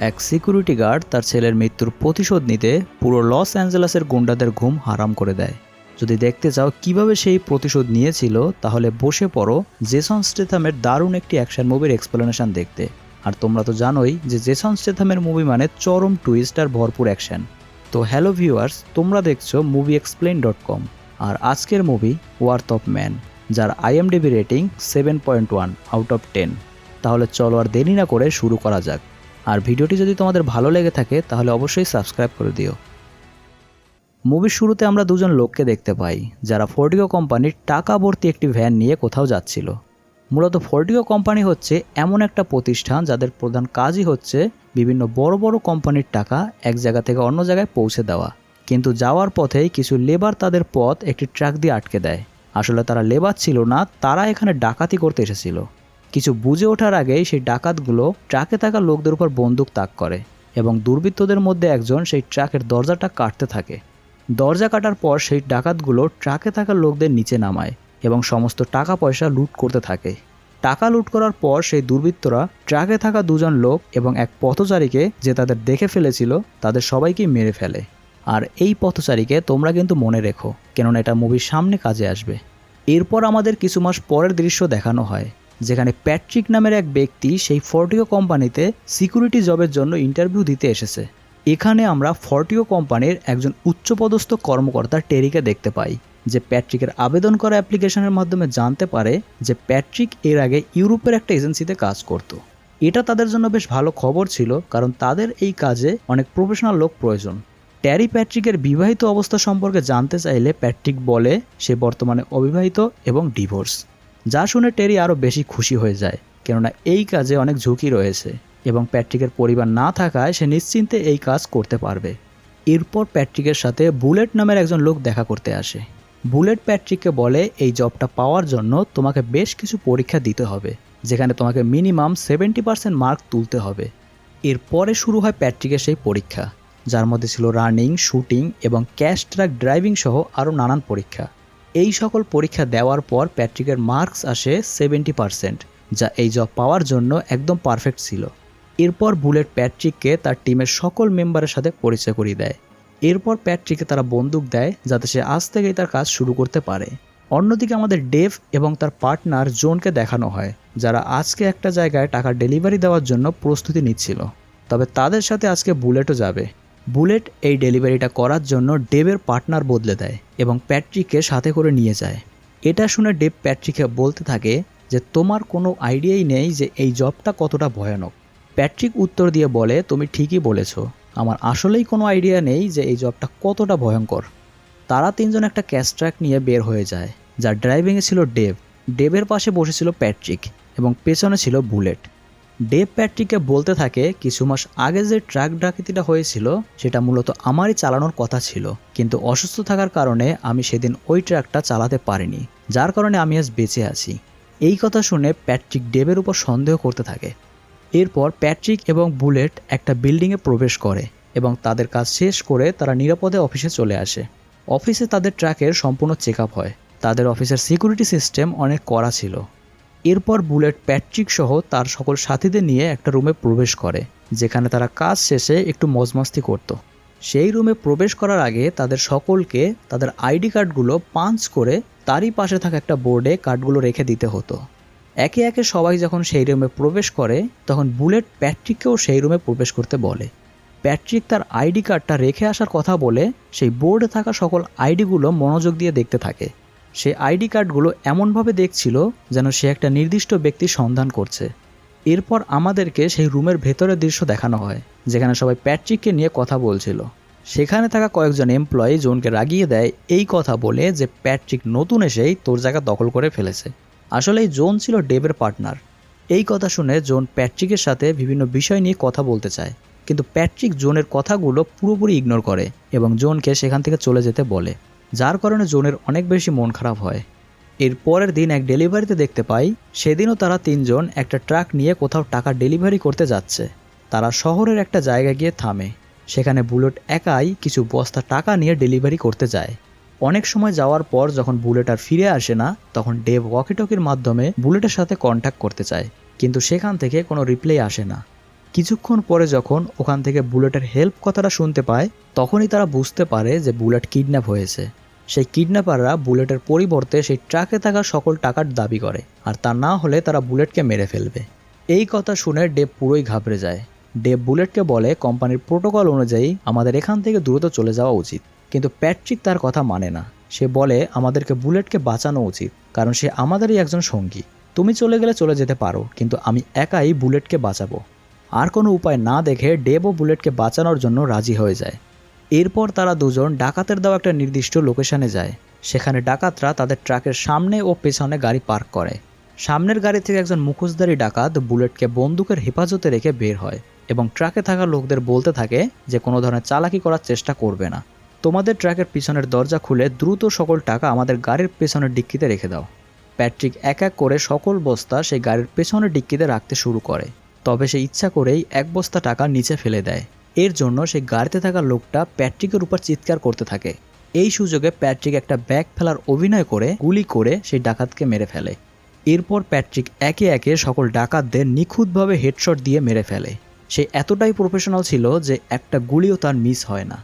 এক security guard তার ছেলের মৃত্যুর প্রতিশোধ নিতে পুরো লস অ্যাঞ্জেলাসের গুন্ডাদের ঘুম হারাম করে দেয়। যদি দেখতে চাও কীভাবে সেই প্রতিশোধ নিয়েছিল, তাহলে বসে পড়ো জেসন স্টেথামের দারুণ একটি অ্যাকশন মুভির এক্সপ্লেনেশন দেখতে। আর তোমরা তো জানোই যে জেসন স্টেথামের মুভি মানে চরম টুইস্ট আর ভরপুর অ্যাকশন তো হ্যালো ভিউয়ার্স, তোমরা দেখছ মুভি এক্সপ্লেন ডট কম আর আজকের মুভি ওয়ার্থ অফ ম্যান যার IMDb rating seven point one out of ten তাহলে চলো আর দেরি না করে শুরু করা যাক। আর ভিডিওটি যদি তোমাদের ভালো লেগে থাকে, তাহলে অবশ্যই সাবস্ক্রাইব করে দিও। মুভির শুরুতে আমরা দুজন লোককে দেখতে পাই, যারা ফোর্টিগো কোম্পানির টাকা ভর্তি একটি ভ্যান নিয়ে কোথাও যাচ্ছিল। মূলত ফোর্টিগো কোম্পানি হচ্ছে এমন একটা প্রতিষ্ঠান যাদের প্রধান কাজই হচ্ছে বিভিন্ন বড় বড় কোম্পানির টাকা এক জায়গা থেকে অন্য জায়গায় পৌঁছে দেওয়া। কিন্তু যাওয়ার পথেই কিছু লেবার তাদের পথ একটি ট্রাক দিয়ে আটকে দেয়। আসলে তারা লেবার ছিল না, তারা এখানে ডাকাতি করতে এসেছিল। কিছু বুঝে ওঠার আগেই সেই ডাকাতগুলো ট্রাকে থাকা লোকদের উপর বন্দুক তাক করে এবং দুর্বৃত্তদের মধ্যে একজন সেই ট্রাকের দরজাটা কাটতে থাকে। দরজা কাটার পর সেই ডাকাতগুলো ট্রাকে থাকা লোকদের নিচে নামায় এবং সমস্ত টাকা পয়সা লুট করতে থাকে। টাকা লুট করার পর সেই দুর্বৃত্তরা ট্রাকে থাকা দুজন লোক এবং এক পথচারীকে যে তাদের দেখে ফেলেছিল, তাদের সবাইকে মেরে ফেলে। আর এই পথচারীকে তোমরা কিন্তু মনে রেখো, কেননা এটা মুভির সামনে কাজে আসবে। এরপর আমাদের কিছু মাস পরের দৃশ্য দেখানো হয়। যেখানে প্যাট্রিক নামের এক ব্যক্তি সেই ফর্টিও কোম্পানিতে সিকিউরিটি জবের জন্য ইন্টারভিউ দিতে এসেছে। এখানে আমরা ফর্টিও কোম্পানির একজন উচ্চপদস্থ কর্মকর্তা টেরিকে দেখতে পাই, যে প্যাট্রিকের আবেদন করা অ্যাপ্লিকেশনের মাধ্যমে জানতে পারে যে প্যাট্রিক এর আগে ইউরোপের একটা এজেন্সিতে কাজ করত। এটা তাদের জন্য বেশ ভালো খবর ছিল, কারণ তাদের এই কাজে অনেক প্রফেশনাল লোক প্রয়োজন। ট্যারি প্যাট্রিকের বিবাহিত অবস্থা সম্পর্কে জানতে চাইলে প্যাট্রিক বলে, সে বর্তমানে অবিবাহিত এবং ডিভোর্স। যা শুনে টেরি আরও বেশি খুশি হয়ে যায়, কেননা এই কাজে অনেক ঝুঁকি রয়েছে এবং প্যাট্রিকের পরিবার না থাকায় সে নিশ্চিন্তে এই কাজ করতে পারবে। এরপর প্যাট্রিকের সাথে বুলেট নামের একজন লোক দেখা করতে আসে। বুলেট প্যাট্রিককে বলে, এই জবটা পাওয়ার জন্য তোমাকে বেশ কিছু পরীক্ষা দিতে হবে, যেখানে তোমাকে মিনিমাম সেভেন্টি পার্সেন্ট মার্ক তুলতে হবে। এরপরে শুরু হয় প্যাট্রিকের সেই পরীক্ষা, যার মধ্যে ছিল রানিং, শুটিং এবং ক্যাশ ট্রাক ড্রাইভিং সহ আরও নানান পরীক্ষা। এই সকল পরীক্ষা দেওয়ার পর প্যাট্রিকের মার্কস আসে সেভেন্টি পার্সেন্ট, যা এই জব পাওয়ার জন্য একদম পারফেক্ট ছিল। এরপর বুলেট প্যাট্রিককে তার টিমের সকল মেম্বারের সাথে পরিচয় করিয়ে দেয়। এরপর প্যাট্রিককে তারা বন্দুক দেয়, যাতে সে আজ থেকেই তার কাজ শুরু করতে পারে। অন্যদিকে আমাদের ডেভ এবং তার পার্টনার জোনকে দেখানো হয়, যারা আজকে একটা জায়গায় টাকা ডেলিভারি দেওয়ার জন্য প্রস্তুতি নিচ্ছিল। তবে তাদের সাথে আজকে বুলেটও যাবে। বুলেট এই ডেলিভারিটা করার জন্য ডেভের পার্টনার বদলে দেয় এবং প্যাট্রিককে সাথে করে নিয়ে যায়। এটা শুনে ডেভ প্যাট্রিককে বলতে থাকে যে, তোমার কোনো আইডিয়াই নেই যে এই জবটা কতটা ভয়ানক। প্যাট্রিক উত্তর দিয়ে বলে, তুমি ঠিকই বলেছ। আমার আসলেই কোনো আইডিয়া নেই যে এই জবটা কতটা ভয়ঙ্কর। তারা তিনজন একটা ক্যাশ ট্র্যাক নিয়ে বের হয়ে যায়, যার ড্রাইভিংয়ে ছিল ডেভ। ডেভের পাশে বসেছিল প্যাট্রিক এবং পেছনে ছিল বুলেট। ডেভ প্যাট্রিককে বলতে থাকে, কিছু মাস আগে যে ট্রাক ডাকাতিটা হয়েছিল, সেটা মূলত আমারই চালানোর কথা ছিল। কিন্তু অসুস্থ থাকার কারণে আমি সেদিন ওই ট্রাকটা চালাতে পারিনি, যার কারণে আমি আজ বেঁচে আছি। এই কথা শুনে প্যাট্রিক ডেভের উপর সন্দেহ করতে থাকে। এরপর প্যাট্রিক এবং বুলেট একটা বিল্ডিংয়ে প্রবেশ করে এবং তাদের কাজ শেষ করে তারা নিরাপদে অফিসে চলে আসে। অফিসে তাদের ট্রাকের সম্পূর্ণ চেক হয়। তাদের অফিসের সিকিউরিটি সিস্টেম অনেক কড়া ছিল। এরপর বুলেট প্যাট্রিক সহ তার সকল সাথীদের নিয়ে একটা রুমে প্রবেশ করে, যেখানে তারা কাজ শেষে একটু মজমস্তি করত। সেই রুমে প্রবেশ করার আগে তাদের সকলকে তাদের আইডি কার্ডগুলো পাঞ্চ করে তারই পাশে থাকা একটা বোর্ডে কার্ডগুলো রেখে দিতে হতো। একে একে সবাই যখন সেই রুমে প্রবেশ করে, তখন বুলেট প্যাট্রিককেও সেই রুমে প্রবেশ করতে বলে। প্যাট্রিক তার আইডি কার্ডটা রেখে আসার কথা বলে সেই বোর্ডে থাকা সকল আইডিগুলো মনোযোগ দিয়ে দেখতে থাকে। সে আইডি কার্ডগুলো এমনভাবে দেখছিল যেন সে একটা নির্দিষ্ট ব্যক্তির সন্ধান করছে। এরপর আমাদেরকে সেই রুমের ভেতরের দৃশ্য দেখানো হয়, যেখানে সবাই প্যাট্রিককে নিয়ে কথা বলছিল। সেখানে থাকা কয়েকজন এমপ্লয়ি জোনকে রাগিয়ে দেয় এই কথা বলে যে প্যাট্রিক নতুন এসেই তোর জায়গা দখল করে ফেলেছে। আসলে এই জোন ছিল ডেভের পার্টনার। এই কথা শুনে জোন প্যাট্রিকের সাথে বিভিন্ন বিষয় নিয়ে কথা বলতে চায়, কিন্তু প্যাট্রিক জোনের কথাগুলো পুরোপুরি ইগনোর করে এবং জোনকে সেখান থেকে চলে যেতে বলে। যার কারণে জোনের অনেক বেশি মন খারাপ হয়। এর পরের দিন এক ডেলিভারিতে দেখতে পাই, সেদিনও তারা তিনজন একটা ট্রাক নিয়ে কোথাও টাকা ডেলিভারি করতে যাচ্ছে। তারা শহরের একটা জায়গায় গিয়ে থামে। সেখানে বুলেট একাই কিছু বস্তা টাকা নিয়ে ডেলিভারি করতে যায়। অনেক সময় যাওয়ার পর যখন বুলেট আর ফিরে আসে না, তখন ডেভ ওয়াকিটকির মাধ্যমে বুলেটের সাথে কন্ট্যাক্ট করতে চায়। কিন্তু সেখান থেকে কোনো রিপ্লাই আসে না। কিছুক্ষণ পরে যখন ওখান থেকে বুলেটের হেল্প কথাটা শুনতে পায়, তখনই তারা বুঝতে পারে যে বুলেট কিডন্যাপ হয়েছে। সেই কিডন্যাপাররা বুলেটের পরিবর্তে সেই ট্রাকে থাকা সকল টাকার দাবি করে, আর তা না হলে তারা বুলেটকে মেরে ফেলবে। এই কথা শুনে ডেভ পুরোই ঘাবড়ে যায়। ডেভ বুলেটকে বলে, কোম্পানির প্রোটোকল অনুযায়ী আমাদের এখান থেকে দ্রুত চলে যাওয়া উচিত। কিন্তু প্যাট্রিক তার কথা মানে না। সে বলে, আমাদেরকে বুলেটকে বাঁচানো উচিত, কারণ সে আমাদেরই একজন সঙ্গী। তুমি চলে গেলে চলে যেতে পারো, কিন্তু আমি একাই বুলেটকে বাঁচাবো। আর কোনো উপায় না দেখে ডেভও বুলেটকে বাঁচানোর জন্য রাজি হয়ে যায়। এরপর তারা দুজন ডাকাতের দেওয়া একটা নির্দিষ্ট লোকেশনে যায়। সেখানে ডাকাতরা তাদের ট্রাকের সামনে ও পেছনে গাড়ি পার্ক করে। সামনের গাড়ি থেকে একজন মুখোশধারী ডাকাত বুলেটকে বন্দুকের হেফাজতে রেখে বের হয় এবং ট্রাকে থাকা লোকদের বলতে থাকে যে কোনো ধরনের চালাকি করার চেষ্টা করবে না। তোমাদের ট্রাকের পিছনের দরজা খুলে দ্রুত সকল টাকা আমাদের গাড়ির পেছনের ডিক্কিতে রেখে দাও। প্যাট্রিক এক এক করে সকল বস্তা সেই গাড়ির পেছনের ডিক্কিতে রাখতে শুরু করে। তবে সে ইচ্ছা করেই এক বস্তা টাকা নিচে ফেলে দেয়। এর জন্য সেই গাড়িতে থাকা লোকটা প্যাট্রিকের উপর চিৎকার করতে থাকে। এই সুযোগে প্যাট্রিক একটা ব্যাগ ফেলার অভিনয় করে, গুলি করে সেই ডাকাতকে মেরে ফেলে। এরপর প্যাট্রিক একে একে সকল ডাকাতদের নিখুঁতভাবে হেডশট দিয়ে মেরে ফেলে। সে এতটাই প্রফেশনাল ছিল যে একটা গুলিও তার মিস হয় না।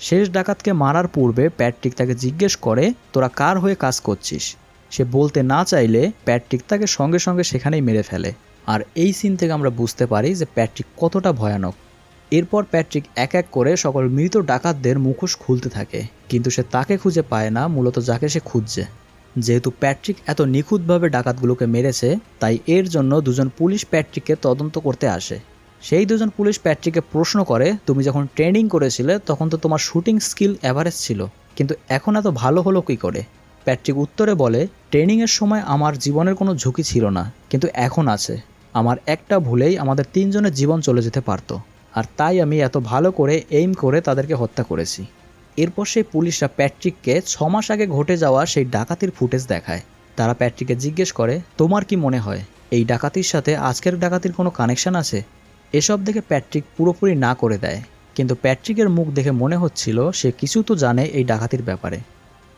শেষ ডাকাতকে মারার পূর্বে প্যাট্রিক তাকে জিজ্ঞেস করে, তোরা কার হয়ে কাজ করছিস? সে বলতে না চাইলে প্যাট্রিক তাকে সঙ্গে সঙ্গে সেখানেই মেরে ফেলে। আর এই সিন থেকে আমরা বুঝতে পারি যে প্যাট্রিক কতটা ভয়ানক। এরপর প্যাট্রিক এক এক করে সকল মৃত ডাকাতদের মুখোশ খুলতে থাকে, কিন্তু সে তাকে খুঁজে পায় না, মূলত যাকে সে খুঁজছে। যেহেতু প্যাট্রিক এত নিখুঁতভাবে ডাকাতগুলোকে মেরেছে, তাই এর জন্য দুজন পুলিশ প্যাট্রিককে তদন্ত করতে আসে। সেই দুজন পুলিশ প্যাট্রিককে প্রশ্ন করে, তুমি যখন ট্রেনিং করেছিলে, তখন তো তোমার শুটিং স্কিল অ্যাভারেজ ছিল, কিন্তু এখন এত ভালো হলো কী করে? প্যাট্রিক উত্তরে বলে ট্রেনিংয়ের সময় আমার জীবনের কোনো ঝুঁকি ছিল না, কিন্তু এখন আছে। আমার একটা ভুলেই আমাদের তিনজনের জীবন চলে যেতে পারতো। আর তাই আমি এত ভালো করে এইম করে তাদেরকে হত্যা করেছি। এরপর সেই পুলিশরা প্যাট্রিককে ছ মাস আগে ঘটে যাওয়া সেই ডাকাতির ফুটেজ দেখায়। তারা প্যাট্রিককে জিজ্ঞেস করে, তোমার কি মনে হয়, এই ডাকাতির সাথে আজকের ডাকাতির কোনো কানেকশন আছে? এসব দেখে প্যাট্রিক পুরোপুরি না করে দেয়। কিন্তু প্যাট্রিকের মুখ দেখে মনে হচ্ছিল, সে কিছু তো জানে এই ডাকাতির ব্যাপারে।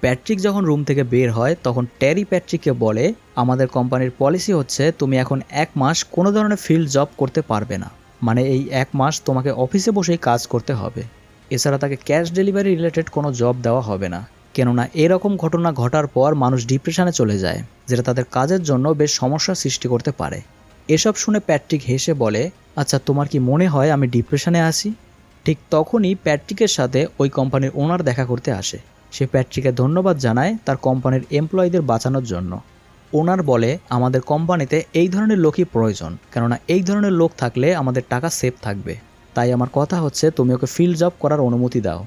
প্যাট্রিক যখন রুম থেকে বের হয়, তখন ট্যারি প্যাট্রিককে বলে, আমাদের কোম্পানির পলিসি হচ্ছে তুমি এখন এক মাস কোনো ধরনের ফিল্ড জব করতে পারবে না। মানে এই এক মাস তোমাকে অফিসে বসেই কাজ করতে হবে। এছাড়া তাকে ক্যাশ ডেলিভারি রিলেটেড কোনো জব দেওয়া হবে না। কেননা এরকম ঘটনা ঘটার পর মানুষ ডিপ্রেশনে চলে যায়, যেটা তাদের কাজের জন্য বেশ সমস্যার সৃষ্টি করতে পারে। এসব শুনে প্যাট্রিক হেসে বলে আচ্ছা তোমার কি মনে হয় আমি ডিপ্রেশনে আসি ঠিক তখনই প্যাট্রিকের সাথে ওই কোম্পানির ওনার দেখা করতে আসে। সে প্যাট্রিকে ধন্যবাদ জানায় তার কোম্পানির এমপ্লয়ীদের বাঁচানোর জন্য। ওনার বলে, আমাদের কোম্পানিতে এই ধরনের লোকই প্রয়োজন, কেননা এই ধরনের লোক থাকলে আমাদের টাকা সেফ থাকবে। তাই আমার কথা হচ্ছে, তুমি ওকে ফিল্ড জব করার অনুমতি দাও।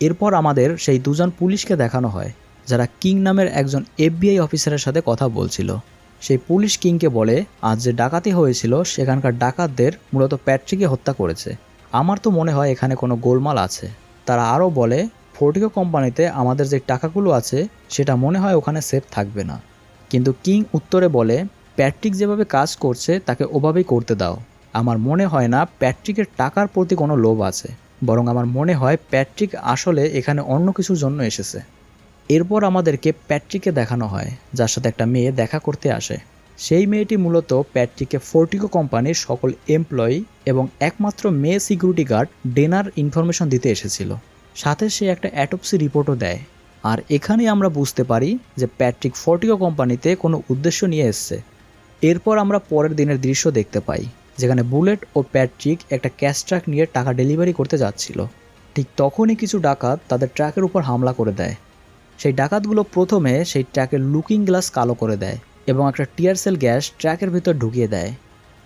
এরপর আমাদের সেই দুজন পুলিশকে দেখানো হয়, যারা কিং নামের একজন এফবিআই অফিসারের সাথে কথা বলছিল। সেই পুলিশ কিংকে বলে, আজ যে ডাকাতি হয়েছিল, সেখানকার ডাকাতদের মূলত প্যাট্রিকে হত্যা করেছে। আমার তো মনে হয় এখানে কোনো গোলমাল আছে। তারা আরও বলে ফোর্টিকো কোম্পানিতে আমাদের যে টাকাগুলো আছে, সেটা মনে হয় ওখানে সেফ থাকবে না। কিন্তু কিং উত্তরে বলে প্যাট্রিক যেভাবে কাজ করছে, তাকে ওভাবেই করতে দাও। আমার মনে হয় না প্যাট্রিকের টাকার প্রতি কোনো লোভ আছে। বরং আমার মনে হয় প্যাট্রিক আসলে এখানে অন্য কিছুর জন্য এসেছে। এরপর আমাদেরকে প্যাট্রিককে দেখানো হয়, যার সাথে একটা মেয়ে দেখা করতে আসে। সেই মেয়েটি মূলত প্যাট্রিককে ফোর্টিকো কোম্পানির সকল এমপ্লয়ি এবং একমাত্র মেয়ে সিকিউরিটি গার্ড ডেনার ইনফরমেশন দিতে এসেছিল। সাথে সে একটা অ্যাটপসি রিপোর্টও দেয়। আর এখানেই আমরা বুঝতে পারি যে প্যাট্রিক ফোর্টিকো কোম্পানিতে কোনো উদ্দেশ্য নিয়ে এসছে। এরপর আমরা পরের দিনের দৃশ্য দেখতে পাই, যেখানে বুলেট ও প্যাট্রিক একটা ক্যাশ ট্রাক নিয়ে টাকা ডেলিভারি করতে যাচ্ছিল। ঠিক তখনই কিছু ডাকাত তাদের ট্রাকের উপর হামলা করে দেয়। সেই ডাকাতগুলো প্রথমে সেই ট্র্যাকের লুকিং গ্লাস কালো করে দেয় এবং একটা টিয়ারসেল গ্যাস ট্র্যাকের ভিতর ঢুকিয়ে দেয়।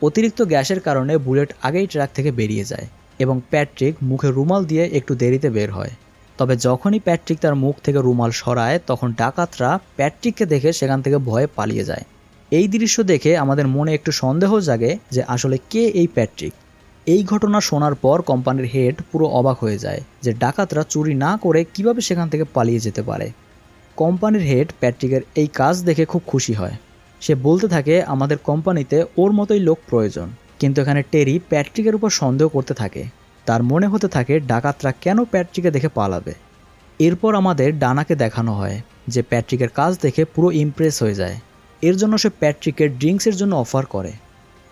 অতিরিক্ত গ্যাসের কারণে বুলেট আগেই ট্র্যাক থেকে বেরিয়ে যায়। এবং প্যাট্রিক মুখে রুমাল দিয়ে একটু দেরিতে বের হয়। তবে যখনই প্যাট্রিক তার মুখ থেকে রুমাল সরায়, তখন ডাকাতরা প্যাট্রিককে দেখে সেখান থেকে ভয়ে পালিয়ে যায়। এই দৃশ্য দেখে আমাদের মনে একটু সন্দেহ জাগে যে আসলে কে এই প্যাট্রিক? এই ঘটনা শোনার পর কোম্পানির হেড পুরো অবাক হয়ে যায় যে ডাকাতরা চুরি না করে কীভাবে সেখান থেকে পালিয়ে যেতে পারে। কোম্পানির হেড প্যাট্রিকের এই কাজ দেখে খুব খুশি হয়। সে বলতে থাকে, আমাদের কোম্পানিতে ওর মতোই লোক প্রয়োজন। কিন্তু এখানে টেরি প্যাট্রিকের উপর সন্দেহ করতে থাকে। তার মনে হতে থাকে ডাকাতরা কেন প্যাট্রিকে দেখে পালাবে। এরপর আমাদের ডানাকে দেখানো হয় যে প্যাট্রিকের কাজ দেখে পুরো ইমপ্রেস হয়ে যায়। এর জন্য সে প্যাট্রিকের ড্রিঙ্কসের জন্য অফার করে।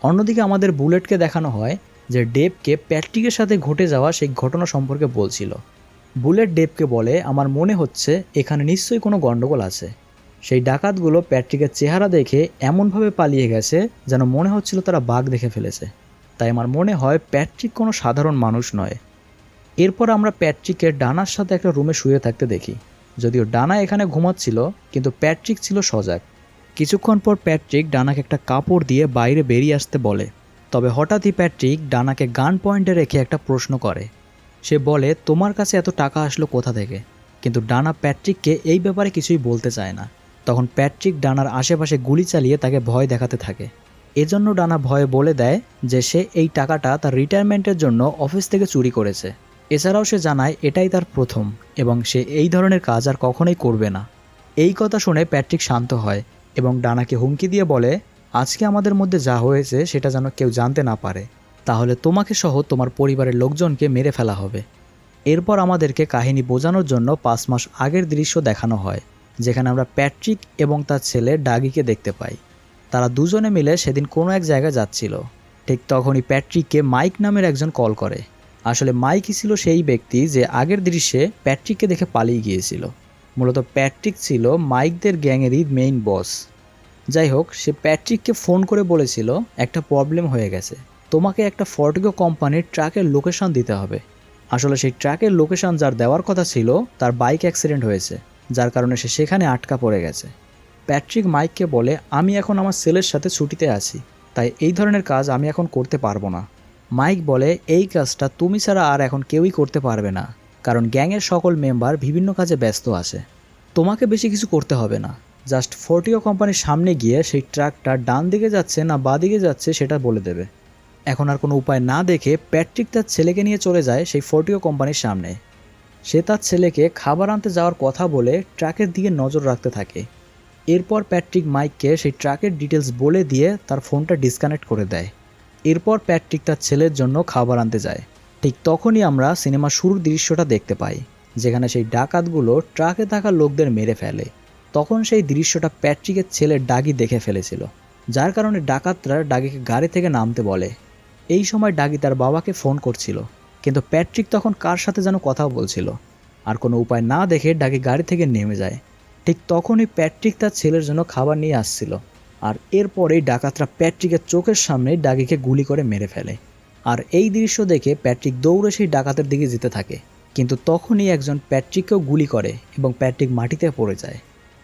অন্যদিকে আমাদের বুলেটকে দেখানো হয় যে ডেভকে প্যাট্রিকের সাথে ঘটে যাওয়া সেই ঘটনা সম্পর্কে বলছিল। বুলেট ডেভকে বলে, আমার মনে হচ্ছে এখানে নিশ্চয়ই কোনো গণ্ডগোল আছে। সেই ডাকাতগুলো প্যাট্রিকের চেহারা দেখে এমনভাবে পালিয়ে গেছে যেন মনে হচ্ছিল তারা বাঘ দেখে ফেলেছে। তাই আমার মনে হয় প্যাট্রিক কোনো সাধারণ মানুষ নয়। এরপর আমরা প্যাট্রিককে ডানার সাথে একটা রুমে শুয়ে থাকতে দেখি। যদিও ডানা এখানে ঘুমাচ্ছিল, কিন্তু প্যাট্রিক ছিল সজাগ। কিছুক্ষণ পর প্যাট্রিক ডানাকে একটা কাপড় দিয়ে বাইরে বেরিয়ে আসতে বলে। তবে হঠাৎই প্যাট্রিক ডানাকে গান পয়েন্টে রেখে একটা প্রশ্ন করে। সে বলে, তোমার কাছে এত টাকা আসলো কোথা থেকে? কিন্তু ডানা প্যাট্রিককে এই ব্যাপারে কিছুই বলতে চায় না। তখন প্যাট্রিক ডানার আশেপাশে গুলি চালিয়ে তাকে ভয় দেখাতে থাকে। এজন্য ডানা ভয়ে বলে দেয় যে সে এই টাকাটা তার রিটায়ারমেন্টের জন্য অফিস থেকে চুরি করেছে। এছাড়াও সে জানায় এটাই তার প্রথম এবং সে এই ধরনের কাজ আর কখনোই করবে না। এই কথা শুনে প্যাট্রিক শান্ত হয় এবং ডানাকে হুমকি দিয়ে বলে, আজকে আমাদের মধ্যে যা হয়েছে সেটা যেন কেউ জানতে না পারে। তাহলে তোমাকে সহ তোমার পরিবারের লোকজনকে মেরে ফেলা হবে। এরপর আমাদেরকে কাহিনী বোঝানোর জন্য পাঁচ মাস আগের দৃশ্য দেখানো হয়। যেখানে আমরা প্যাট্রিক এবং তার ছেলে ডাগিকে দেখতে পাই। তারা দুজনে মিলে সেদিন কোনো এক জায়গায় যাচ্ছিল। ঠিক তখনই প্যাট্রিককে মাইক নামের একজন কল করে। আসলে মাইকই ছিল সেই ব্যক্তি যে আগের দৃশ্যে প্যাট্রিককে দেখে পালিয়ে গিয়েছিল। মূলত প্যাট্রিক ছিল মাইকদের গ্যাংয়েরই মেইন বস যাই হোক, সে প্যাট্রিককে ফোন করে বলেছিল, একটা প্রবলেম হয়ে গেছে। তোমাকে একটা ফর্টিগো কোম্পানির ট্রাকের লোকেশন দিতে হবে। আসলে সেই ট্রাকের লোকেশন যার দেওয়ার কথা ছিল, তার বাইক অ্যাক্সিডেন্ট হয়েছে। যার কারণে সে সেখানে আটকা পড়ে গেছে। প্যাট্রিক মাইককে বলে, আমি এখন আমার সেলের সাথে ছুটিতে আছি, তাই এই ধরনের কাজ আমি এখন করতে পারব না। মাইক বলে, এই কাজটা তুমি ছাড়া আর এখন কেউই করতে পারবে না, কারণ গ্যাংয়ের সকল মেম্বার বিভিন্ন কাজে ব্যস্ত আছে। তোমাকে বেশি কিছু করতে হবে না। জাস্ট ফোর্টিও কোম্পানির সামনে গিয়ে সেই ট্রাকটা ডান দিকে যাচ্ছে না বা দিকে যাচ্ছে সেটা বলে দেবে। এখন আর কোনো উপায় না দেখে প্যাট্রিক তার ছেলেকে নিয়ে চলে যায় সেই ফোর্টিও কোম্পানির সামনে। সে তার ছেলেকে খাবার আনতে যাওয়ার কথা বলে ট্রাকের দিকে নজর রাখতে থাকে। এরপর প্যাট্রিক মাইককে সেই ট্রাকের ডিটেলস বলে দিয়ে তার ফোনটা ডিসকানেক্ট করে দেয়। এরপর প্যাট্রিক তার ছেলের জন্য খাবার আনতে যায়। ঠিক তখনই আমরা সিনেমার শুরুর দৃশ্যটা দেখতে পাই, যেখানে সেই ডাকাতগুলো ট্রাকে থাকা লোকদের মেরে ফেলে। তখন সেই দৃশ্যটা প্যাট্রিকের ছেলের ডাগি দেখে ফেলেছিল, যার কারণে ডাকাতরা ডাগিকে গাড়ি থেকে নামতে বলে। এই সময় ডাগি তার বাবাকে ফোন করছিল। কিন্তু প্যাট্রিক তখন কার সাথে যেন কথা বলছিল? আর কোনো উপায় না দেখে ডাগি গাড়ি থেকে নেমে যায়। ঠিক তখনই প্যাট্রিক তার ছেলের জন্য খাবার নিয়ে আসছিল। আর এরপরেই ডাকাতরা প্যাট্রিকের চোখের সামনে ডাগিকে গুলি করে মেরে ফেলে। আর এই দৃশ্য দেখে প্যাট্রিক দৌড়ে সেই ডাকাতের দিকে যেতে থাকে। কিন্তু তখনই একজন প্যাট্রিককেও গুলি করে এবং প্যাট্রিক মাটিতে পড়ে যায়।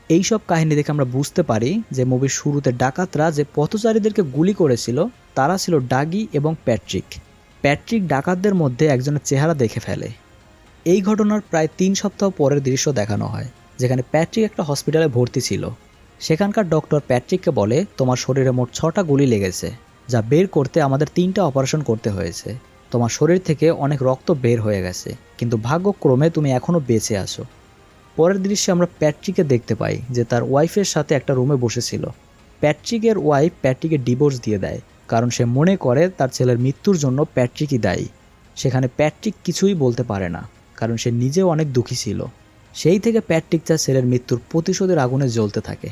এই সব কাহিনী দেখে আমরা বুঝতে পারি যে মুভির শুরুতে ডাকাতরা যে পথচারীদেরকে গুলি করেছিল, তারা ছিল ডাগি এবং প্যাট্রিক। প্যাট্রিক ডাকাতদের মধ্যে একজনের চেহারা দেখে ফেলে। এই ঘটনার প্রায় তিন সপ্তাহ পরের দৃশ্য দেখানো হয়, যেখানে প্যাট্রিক একটা হসপিটালে ভর্তি ছিল। সেখানকার ডক্টর প্যাট্রিককে বলে, তোমার শরীরে মোট ছটা গুলি লেগেছে, যা বের করতে আমাদের তিনটা অপারেশন করতে হয়েছে। তোমার শরীর থেকে অনেক রক্ত বের হয়ে গেছে, কিন্তু ভাগ্যক্রমে তুমি এখনও বেঁচে আছো। পরের দৃশ্যে আমরা প্যাট্রিকে দেখতে পাই, যে তার ওয়াইফের সাথে একটা রুমে বসেছিল। প্যাট্রিকের ওয়াইফ প্যাট্রিকে ডিভোর্স দিয়ে দেয় কারণ সে মনে করে তার ছেলের মৃত্যুর জন্য প্যাট্রিকই দায়ী। সেখানে প্যাট্রিক কিছুই বলতে পারে না, কারণ সে নিজেও অনেক দুঃখী ছিল। সেই থেকে প্যাট্রিক তার ছেলের মৃত্যুর প্রতিশোধের আগুনে জ্বলতে থাকে।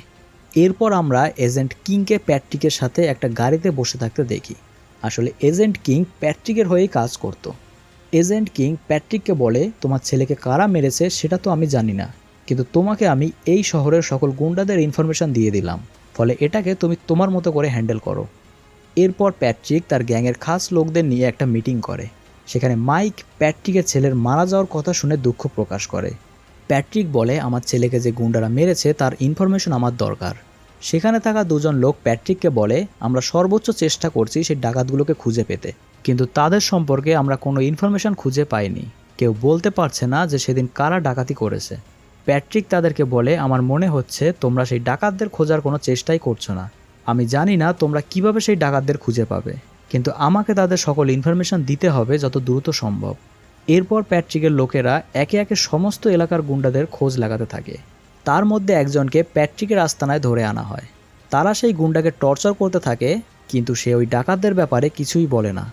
এরপর আমরা এজেন্ট কিংকে প্যাট্রিকের সাথে একটা গাড়িতে বসে থাকতে দেখি। আসলে এজেন্ট কিং প্যাট্রিকের হয়েই কাজ করত। এজেন্ট কিং প্যাট্রিককে বলে, তোমার ছেলেকে কারা মেরেছে সেটা তো আমি জানি না, কিন্তু তোমাকে আমি এই শহরের সকল গুন্ডাদের ইনফরমেশন দিয়ে দিলাম। ফলে এটাকে তুমি তোমার মতো করে হ্যান্ডেল করো। এরপর প্যাট্রিক তার গ্যাংয়ের খাস লোকদের নিয়ে একটা মিটিং করে। সেখানে মাইক প্যাট্রিকের ছেলের মারা যাওয়ার কথা শুনে দুঃখ প্রকাশ করে। প্যাট্রিক বলে, আমার ছেলেকে যে গুন্ডারা মেরেছে, তার ইনফরমেশন আমার দরকার। সেখানে থাকা দুজন লোক প্যাট্রিককে বলে, আমরা সর্বোচ্চ চেষ্টা করছি সেই ডাকাতগুলোকে খুঁজে পেতে। কিন্তু তাদের সম্পর্কে আমরা কোনো ইনফরমেশন খুঁজে পাইনি। কেউ বলতে পারছে না যে সেদিন কারা ডাকাতি করেছে। প্যাট্রিক তাদেরকে বলে, আমার মনে হচ্ছে তোমরা সেই ডাকাতদের খোঁজার কোনো চেষ্টাই করছ না। আমি জানি না তোমরা কীভাবে সেই ডাকাতদের খুঁজে পাবে, কিন্তু আমাকে তাদের সকল ইনফরমেশন দিতে হবে যত দ্রুত সম্ভব। এরপর প্যাট্রিকের লোকেরা একে একে সমস্ত এলাকার গুন্ডাদের খোঁজ লাগাতে থাকে। তার মধ্যে একজনকে প্যাট্রিকের আস্তানায় ধরে আনা হয়। তারা সেই গুন্ডাকে টর্চার করতে থাকে, কিন্তু সে ওই ডাকাতদের ব্যাপারে কিছুই বলে না।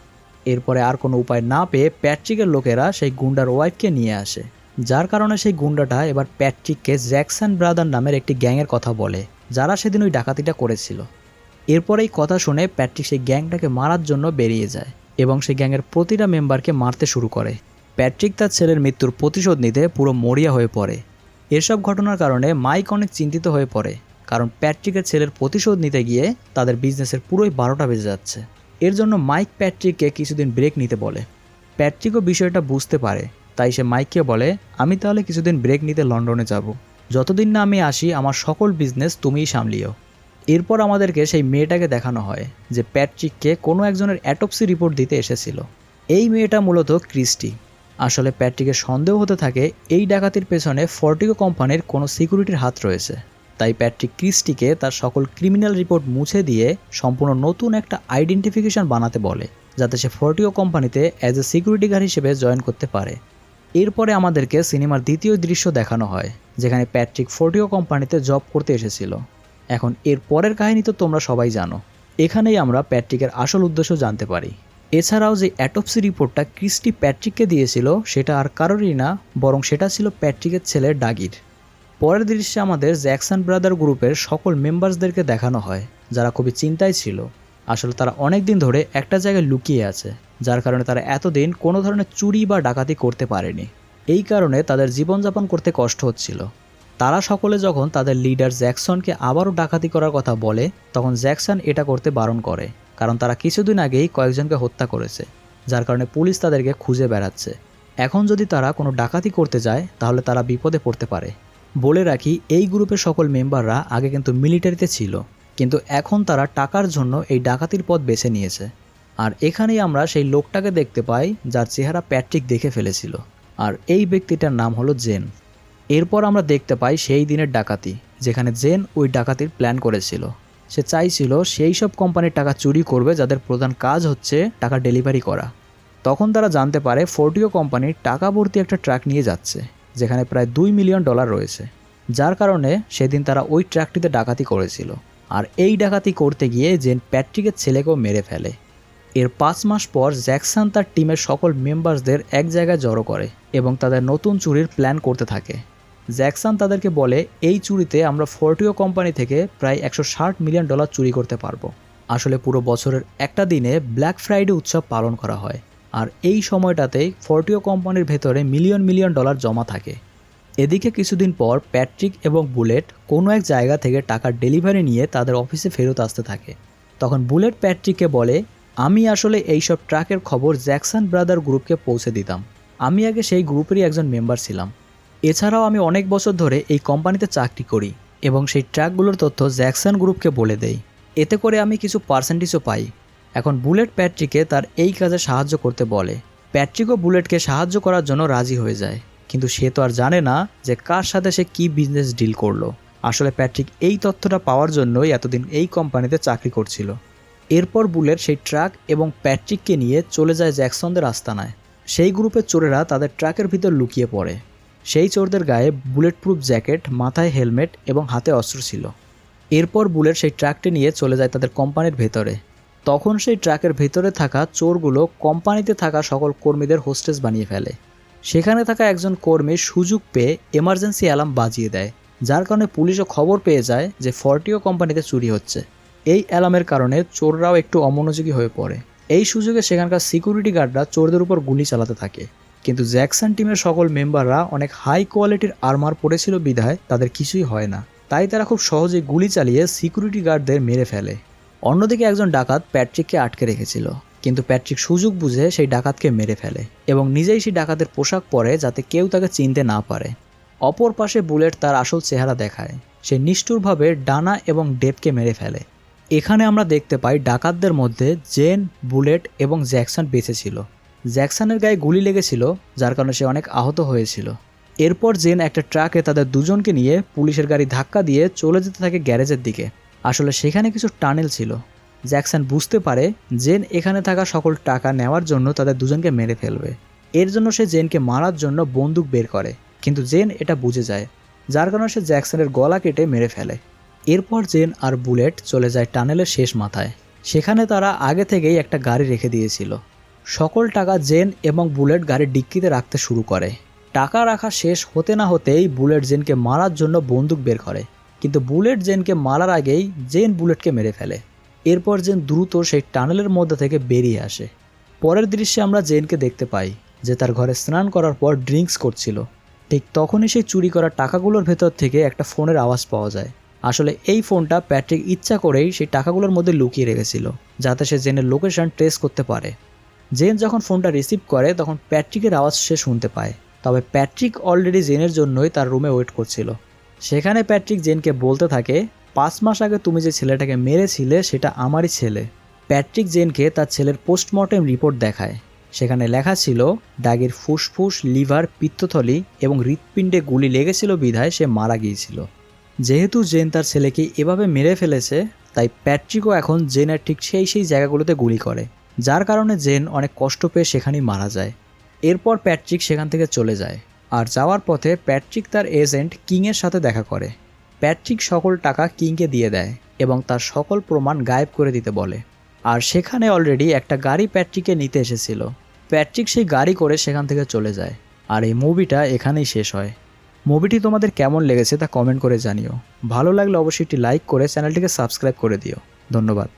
এরপরে আর কোনো উপায় না পেয়ে প্যাট্রিকের লোকেরা সেই গুন্ডার ওয়াইফকে নিয়ে আসে, যার কারণে সেই গুন্ডাটা এবার প্যাট্রিককে জ্যাকসন ব্রাদার নামের একটি গ্যাংয়ের কথা বলে, যারা সেদিন ওই ডাকাতিটা করেছিল। এরপর এই কথা শুনে প্যাট্রিক সেই গ্যাংটাকে মারার জন্য বেরিয়ে যায় এবং সেই গ্যাংয়ের প্রতিটা মেম্বারকে মারতে শুরু করে। প্যাট্রিক তার ছেলের মৃত্যুর প্রতিশোধ নিতে পুরো মরিয়া হয়ে পড়ে। এসব ঘটনার কারণে মাইক অনেক চিন্তিত হয়ে পড়ে, কারণ প্যাট্রিকের ছেলের প্রতিশোধ নিতে গিয়ে তাদের বিজনেসের পুরোই বারোটা বেজে যাচ্ছে। এর জন্য মাইক প্যাট্রিককে কিছুদিন ব্রেক নিতে বলে। প্যাট্রিকও বিষয়টা বুঝতে পারে, তাই সে মাইককে বলে, আমি তাহলে কিছুদিন ব্রেক নিতে লন্ডনে যাব। যতদিন না আমি আসি, আমার সকল বিজনেস তুমিই সামলিও। এরপর আমাদেরকে সেই মেয়েটাকে দেখানো হয়, যে প্যাট্রিককে কোনো একজনের অ্যাটপসি রিপোর্ট দিতে এসেছিল। এই মেয়েটা মূলত ক্রিস্টি। আসলে প্যাট্রিকের সন্দেহ হতে থাকে, এই ডাকাতির পেছনে ফর্টিকো কোম্পানির কোনো সিকিউরিটির হাত রয়েছে। তাই প্যাট্রিক ক্রিস্টিকে তার সকল ক্রিমিনাল রিপোর্ট মুছে দিয়ে সম্পূর্ণ নতুন একটা আইডেন্টিফিকেশন বানাতে বলে, যাতে সে ফর্টিও কোম্পানিতে অ্যাজ এ সিকিউরিটি গার্ড হিসেবে জয়েন করতে পারে। এরপরে আমাদেরকে সিনেমার দ্বিতীয় দৃশ্য দেখানো হয়, যেখানে প্যাট্রিক ফর্টিও কোম্পানিতে জব করতে এসেছিল। এখন এর পরের কাহিনী তো তোমরা সবাই জানো। এখানেই আমরা প্যাট্রিকের আসল উদ্দেশ্য জানতে পারি। এছাড়াও যে অ্যাটপসি রিপোর্টটা ক্রিস্টি প্যাট্রিককে দিয়েছিল, সেটা আর কারোরই না, বরং সেটা ছিল প্যাট্রিকের ছেলে ডাগির। পরের দৃশ্যে আমাদের জ্যাকসন ব্রাদার গ্রুপের সকল মেম্বার্সদেরকে দেখানো হয়, যারা খুবই চিন্তায় ছিল। আসলে তারা অনেক দিন ধরে একটা জায়গায় লুকিয়ে আছে, যার কারণে তারা এতদিন কোনো ধরনের চুরি বা ডাকাতি করতে পারেনি। এই কারণে তাদের জীবনযাপন করতে কষ্ট হচ্ছিল। তারা সকলে যখন তাদের লিডার জ্যাকসনকে আবারও ডাকাতি করার কথা বলে, তখন জ্যাকসন এটা করতে বারণ করে, কারণ তারা কিছুদিন আগেই কয়েকজনকে হত্যা করেছে, যার কারণে পুলিশ তাদেরকে খুঁজে বেড়াচ্ছে। এখন যদি তারা কোনো ডাকাতি করতে যায়, তাহলে তারা বিপদে পড়তে পারে। বলে রাখি, এই গ্রুপের সকল মেম্বাররা আগে কিন্তু মিলিটারিতে ছিল, কিন্তু এখন তারা টাকার জন্য এই ডাকাতির পথ বেছে নিয়েছে। আর এখানেই আমরা সেই লোকটাকে দেখতে পাই, যার চেহারা প্যাট্রিক দেখে ফেলেছিল। আর এই ব্যক্তিটার নাম হলো জেন। এরপর আমরা দেখতে পাই সেই দিনের ডাকাতি, যেখানে জেন ওই ডাকাতির প্ল্যান করেছিল। সে চাইছিল সেই সব কোম্পানির টাকা চুরি করবে, যাদের প্রধান কাজ হচ্ছে টাকা ডেলিভারি করা। তখন তারা জানতে পারে ফোর্টিও কোম্পানির টাকা ভর্তি একটা ট্রাক নিয়ে যাচ্ছে, যেখানে প্রায় দুই মিলিয়ন ডলার রয়েছে। যার কারণে সেদিন তারা ওই ট্রাকটিতে ডাকাতি করেছিল। আর এই ডাকাতি করতে গিয়ে জেন প্যাট্রিকের ছেলেকেও মেরে ফেলে। এর পাঁচ মাস পর জ্যাকসন তার টিমের সকল মেম্বারসদের এক জায়গায় জড়ো করে এবং তাদের নতুন চুরির প্ল্যান করতে থাকে। জ্যাকসন তাদেরকে বলে, এই চুরিতে আমরা ফোর্টিও কোম্পানি থেকে প্রায় একশো ষাট মিলিয়ন ডলার চুরি করতে পারব। আসলে পুরো বছরের একটা দিনে ব্ল্যাক ফ্রাইডে উৎসব পালন করা হয়, আর এই সময়টাতেই ফোর্টিও কোম্পানির ভেতরে মিলিয়ন মিলিয়ন ডলার জমা থাকে। এদিকে কিছুদিন পর প্যাট্রিক এবং বুলেট কোনো এক জায়গা থেকে টাকার ডেলিভারি নিয়ে তাদের অফিসে ফেরত আসতে থাকে। তখন বুলেট প্যাট্রিককে বলে, আমি আসলে এইসব ট্রাকের খবর জ্যাকসন ব্রাদার গ্রুপকে পৌঁছে দিতাম। আমি আগে সেই গ্রুপেরই একজন মেম্বার ছিলাম। এছাড়াও আমি অনেক বছর ধরে এই কোম্পানিতে চাকরি করি এবং সেই ট্র্যাকগুলোর তথ্য জ্যাকসন গ্রুপকে বলে দেই। এতে করে আমি কিছু পার্সেন্টেজও পাই। এখন বুলেট প্যাট্রিকে তার এই কাজে সাহায্য করতে বলে। প্যাট্রিকও বুলেটকে সাহায্য করার জন্য রাজি হয়ে যায়। কিন্তু সে তো আর জানে না যে কার সাথে সে কী বিজনেস ডিল করল। আসলে প্যাট্রিক এই তথ্যটা পাওয়ার জন্যই এতদিন এই কোম্পানিতে চাকরি করছিল। এরপর বুলেট সেই ট্রাক এবং প্যাট্রিককে নিয়ে চলে যায় জ্যাকসনদের আস্তানায়। সেই গ্রুপের চোরেরা তাদের ট্রাকের ভিতর লুকিয়ে পড়ে। সেই চোরদের গায়ে বুলেট প্রুফ জ্যাকেট, মাথায় হেলমেট এবং হাতে অস্ত্র ছিল। এরপর বুলেট সেই ট্রাকটি নিয়ে চলে যায় তাদের কোম্পানির ভেতরে। তখন সেই ট্রাকের ভেতরে থাকা চোরগুলো কোম্পানিতে থাকা সকল কর্মীদের হোস্টেস বানিয়ে ফেলে। সেখানে থাকা একজন কর্মী সুযোগ পেয়ে এমার্জেন্সি অ্যালার্ম বাজিয়ে দেয়, যার কারণে পুলিশও খবর পেয়ে যায় যে ফর্টিও কোম্পানিতে চুরি হচ্ছে। এই অ্যালার্মের কারণে চোররাও একটু অমনোযোগী হয়ে পড়ে। এই সুযোগে সেখানকার সিকিউরিটি গার্ডরা চোরদের উপর গুলি চালাতে থাকে। কিন্তু জ্যাকসন টিমের সকল মেম্বাররা অনেক হাই কোয়ালিটির আর্মার পড়েছিল বিধায় তাদের কিছুই হয় না। তাই তারা খুব সহজে গুলি চালিয়ে সিকিউরিটি গার্ডদের মেরে ফেলে। অন্যদিকে একজন ডাকাত প্যাট্রিককে আটকে রেখেছিল। কিন্তু প্যাট্রিক সুযোগ বুঝে সেই ডাকাতকে মেরে ফেলে এবং নিজেই সেই ডাকাতের পোশাক পরে যাতে কেউ তাকে চিনতে না পারে। অপর পাশে বুলেট তার আসল চেহারা দেখায়। সে নিষ্ঠুরভাবে ডানা এবং ডেপকে মেরে ফেলে। এখানে আমরা দেখতে পাই ডাকাতদের মধ্যে জেন, বুলেট এবং জ্যাকসন বেঁচে ছিল। জ্যাকসনের গায়ে গুলি লেগেছিল, যার কারণে সে অনেক আহত হয়েছিল। এরপর জেন একটা ট্রাকে তাদের দুজনকে নিয়ে পুলিশের গাড়ি ধাক্কা দিয়ে চলে যেতে থাকে গ্যারেজের দিকে। আসলে সেখানে কিছু টানেল ছিল। জ্যাকসন বুঝতে পারে জেন এখানে থাকা সকল টাকা নেওয়ার জন্য তাদের দুজনকে মেরে ফেলবে। এর জন্য সে জেনকে মারার জন্য বন্দুক বের করে। কিন্তু জেন এটা বুঝে যায়, যার কারণে সে জ্যাকসনের গলা কেটে মেরে ফেলে। এরপর জেন আর বুলেট চলে যায় টানেলের শেষ মাথায়। সেখানে তারা আগে থেকেই একটা গাড়ি রেখে দিয়েছিল। সকল টাকা জেন এবং বুলেট গাড়ির ডিক্কিতে রাখতে শুরু করে। টাকা রাখা শেষ হতে না হতেই বুলেট জেনকে মারার জন্য বন্দুক বের করে। কিন্তু বুলেট জেনকে মারার আগেই জেন বুলেটকে মেরে ফেলে। এরপর জেন দ্রুত সেই টানেলের মধ্যে থেকে বেরিয়ে আসে। পরের দৃশ্যে আমরা জেনকে দেখতে পাই, যে তার ঘরে স্নান করার পর ড্রিঙ্কস করছিল। ঠিক তখনই সেই চুরি করা টাকাগুলোর ভেতর থেকে একটা ফোনের আওয়াজ পাওয়া যায়। আসলে এই ফোনটা প্যাট্রিক ইচ্ছা করেই সেই টাকাগুলোর মধ্যে লুকিয়ে রেখেছিল, যাতে সে জেনের লোকেশন ট্রেস করতে পারে। জেন যখন ফোনটা রিসিভ করে, তখন প্যাট্রিকের আওয়াজ সে শুনতে পায়। তবে প্যাট্রিক অলরেডি জেনের জন্যই তার রুমে ওয়েট করছিল। সেখানে প্যাট্রিক জেনকে বলতে থাকে, পাঁচ মাস আগে তুমি যে ছেলেটাকে মেরেছিলে, সেটা আমারই ছেলে। প্যাট্রিক জেনকে তার ছেলের পোস্টমর্টেম রিপোর্ট দেখায়। সেখানে লেখা ছিল ডাগের ফুসফুস, লিভার, পিত্তথলি এবং হৃৎপিণ্ডে গুলি লেগেছিল বিধায় সে মারা গিয়েছিল। যেহেতু জেন তার ছেলেকে এভাবে মেরে ফেলেছে, তাই প্যাট্রিকও এখন জেনের ঠিক সেই সেই জায়গাগুলোতে গুলি করে। যার কারণে জেন অনেক কষ্ট পেয়ে সেখানেই মারা যায়। এরপর প্যাট্রিক সেখান থেকে চলে যায় আর যাওয়ার পথে প্যাট্রিক তার এজেন্ট কিংয়ের সাথে দেখা করে। প্যাট্রিক সকল টাকা কিংকে দিয়ে দেয় এবং তার সকল প্রমাণ গায়েব করে দিতে বলে। আর সেখানে অলরেডি একটা গাড়ি প্যাট্রিকে নিতে এসেছিল। প্যাট্রিক সেই গাড়ি করে সেখান থেকে চলে যায় আর এই মুভিটা এখানেই শেষ হয়। মুভিটি তোমাদের কেমন লেগেছে তা কমেন্ট করে জানিও। ভালো লাগলে অবশ্যই একটি লাইক করে চ্যানেলটিকে সাবস্ক্রাইব করে দিও। ধন্যবাদ।